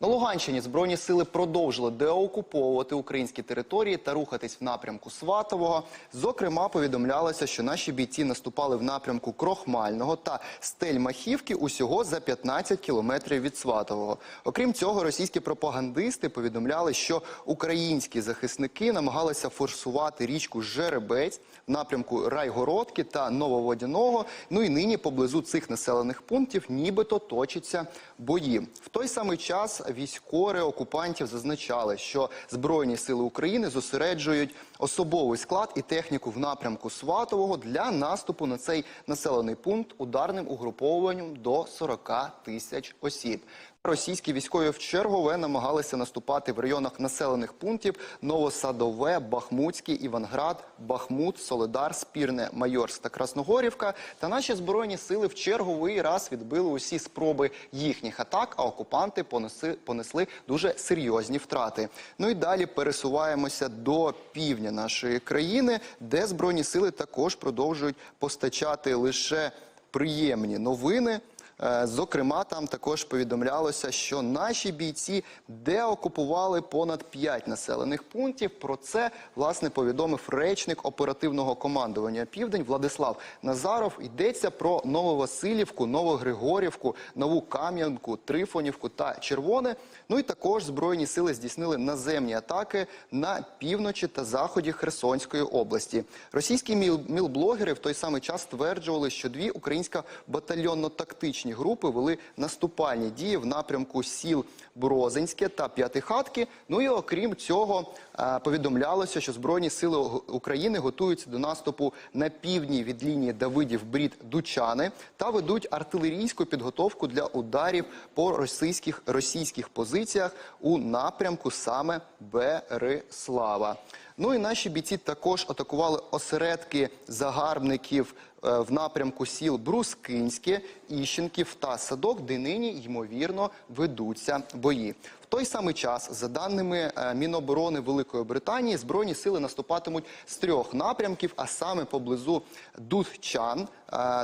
На Луганщині збройні сили продовжили деокуповувати українські території та рухатись в напрямку Сватового. Зокрема, повідомлялося, що наші бійці наступали в напрямку Крохмального та Стельмахівки усього за 15 кілометрів від Сватового. Окрім цього, російські пропагандисти повідомляли, що українські захисники намагалися форсувати річку Жеребець в напрямку Райгородки та Нововодяного. Ну і нині поблизу цих населених пунктів нібито точаться бої. В той самий час військові окупантів зазначали, що Збройні сили України зосереджують особовий склад і техніку в напрямку Сватового для наступу на цей населений пункт ударним угруповуванням до 40 тисяч осіб. Російські військові в чергове намагалися наступати в районах населених пунктів Новосадове, Бахмутський, Іванград, Бахмут, Солидар, Спірне, Майорськ та Красногорівка. Та наші збройні сили в черговий раз відбили усі спроби їхніх атак, а окупанти понесли, понесли дуже серйозні втрати. Ну і далі пересуваємося до півдня нашої країни, де збройні сили також продовжують постачати лише приємні новини. Е, Зокрема, там також повідомлялося, що наші бійці деокупували понад 5 населених пунктів. Про це власне повідомив речник оперативного командування Південь Владислав Назаров. Йдеться про Нововасилівку, Новогригорівку, Нову Кам'янку, Трифонівку та Червоне. Ну і також збройні сили здійснили наземні атаки на півночі та заході Херсонської області. Російські міл- мілблогери в той самий час стверджували, що дві українська батальйонно-тактичні групи вели наступальні дії в напрямку сіл Брозинське та П'ятихатки. Ну і окрім цього, е, повідомлялося, що збройні сили України готуються до наступу на півдні від лінії Давидів Брід Дучани та ведуть артилерійську підготовку для ударів по російських російських позиціях у напрямку саме Береслава. Ну і наші бійці також атакували осередки загарбників е, в напрямку сіл Брускинське, Іщенків та Садок, де нині ймовірно ведуться бої. В той самий час, за даними е, Міноборони Великої Британії, збройні сили наступатимуть з трьох напрямків, а саме поблизу Дудчан, е,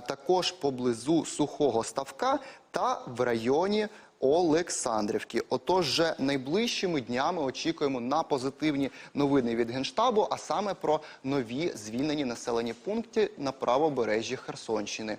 також поблизу Сухого Ставка та в районі Олександрівки. Отож, же найближчими днями очікуємо на позитивні новини від генштабу, а саме про нові звільнені населені пункти на правобережжі Херсонщини.